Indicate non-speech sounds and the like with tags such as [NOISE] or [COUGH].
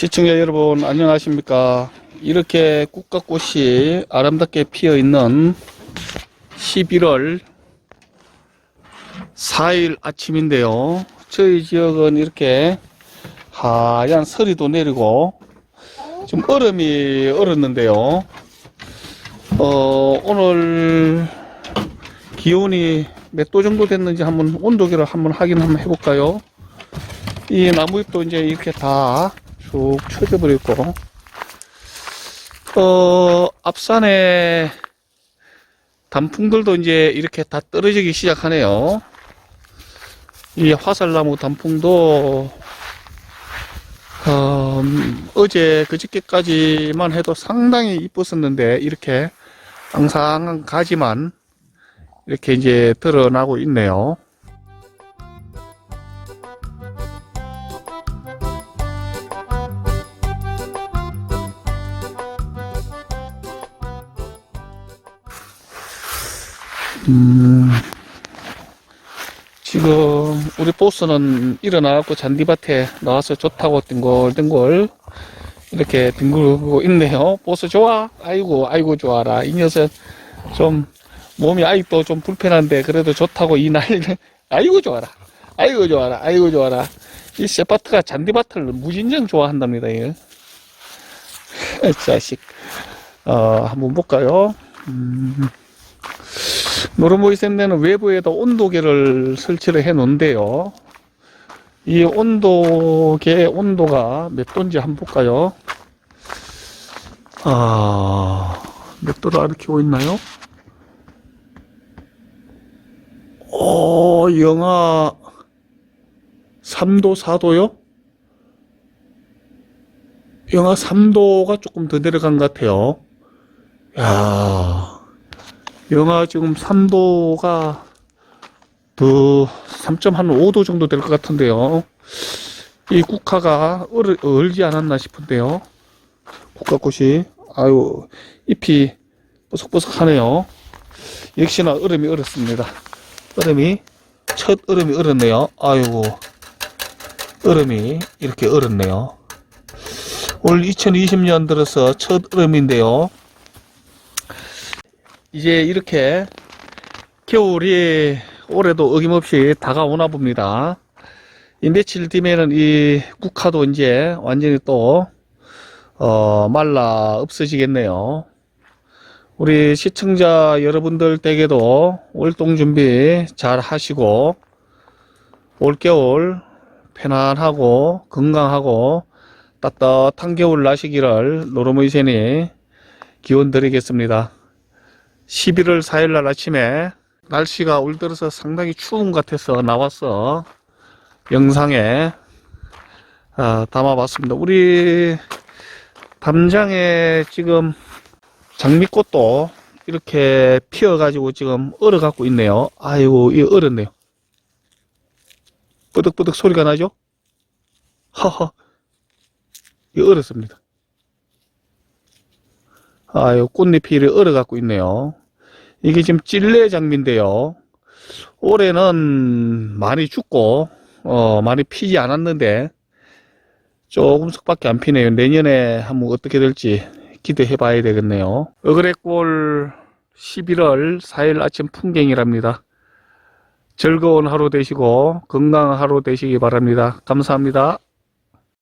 시청자 여러분 안녕하십니까? 이렇게 꽃가꽃이 아름답게 피어 있는 11월 4일 아침인데요. 저희 지역은 이렇게 하얀 서리도 내리고 좀 얼음이 얼었는데요. 어 오늘 기온이 몇 도 정도 됐는지 한번 온도계를 한번 확인 한번 해볼까요? 이 나무잎도 이제 이렇게 다 쭉 쳐져 버렸고, 어, 앞산에 단풍들도 이제 이렇게 다 떨어지기 시작하네요. 이 화살나무 단풍도, 어, 어제 그저께까지만 해도 상당히 이뻤었는데, 이렇게 앙상한 가지만 이렇게 이제 드러나고 있네요. 음, 지금 우리 보스는 일어나갖고 잔디밭에 나와서 좋다고 뒹굴뒹굴 이렇게 뒹굴고 있네요. 보스 좋아? 아이고 아이고 좋아라. 이 녀석 좀 몸이 아직도 좀 불편한데 그래도 좋다고 이날 [LAUGHS] 아이고 좋아라. 아이고 좋아라. 아이고 좋아라. 이 세파트가 잔디밭을 무진장 좋아한답니다. 이거. [LAUGHS] 자식. 어, 한번 볼까요? 음. 노르모이 샌드는 외부에다 온도계를 설치를 해 놓은데요. 이 온도계 온도가 몇 도인지 한번 볼까요? 아, 몇 도로 가르치고 있나요? 어, 영하 3도, 4도요? 영하 3도가 조금 더 내려간 것 같아요. 야 영하 지금 3도가 더 3.5도 정도 될 것 같은데요. 이 국화가 얼, 얼지 않았나 싶은데요. 국화꽃이 아유 잎이 뽀석뽀석하네요. 역시나 얼음이 얼었습니다. 얼음이 첫 얼음이 얼었네요. 아이고 얼음이 이렇게 얼었네요. 올 2020년 들어서 첫 얼음인데요. 이제 이렇게 겨울이 올해도 어김없이 다가오나 봅니다. 이 며칠 뒤면은 이 국화도 이제 완전히 또, 어, 말라 없어지겠네요. 우리 시청자 여러분들 댁에도 월동 준비 잘 하시고, 올겨울 편안하고 건강하고 따뜻한 겨울 나시기를 노르모이센이 기원 드리겠습니다. 11월 4일 날 아침에 날씨가 올 들어서 상당히 추운 것 같아서 나와서 영상에 아, 담아봤습니다. 우리 담장에 지금 장미꽃도 이렇게 피어 가지고 지금 얼어 갖고 있네요. 아이고, 이 얼었네요. 끄덕끄덕 소리가 나죠? 허허. 이 얼었습니다. 아유, 꽃잎이 얼어 갖고 있네요. 이게 지금 찔레 장미인데요. 올해는 많이 죽고, 어, 많이 피지 않았는데, 조금씩밖에 안 피네요. 내년에 한번 어떻게 될지 기대해 봐야 되겠네요. 어그레골 11월 4일 아침 풍경이랍니다. 즐거운 하루 되시고, 건강한 하루 되시기 바랍니다. 감사합니다.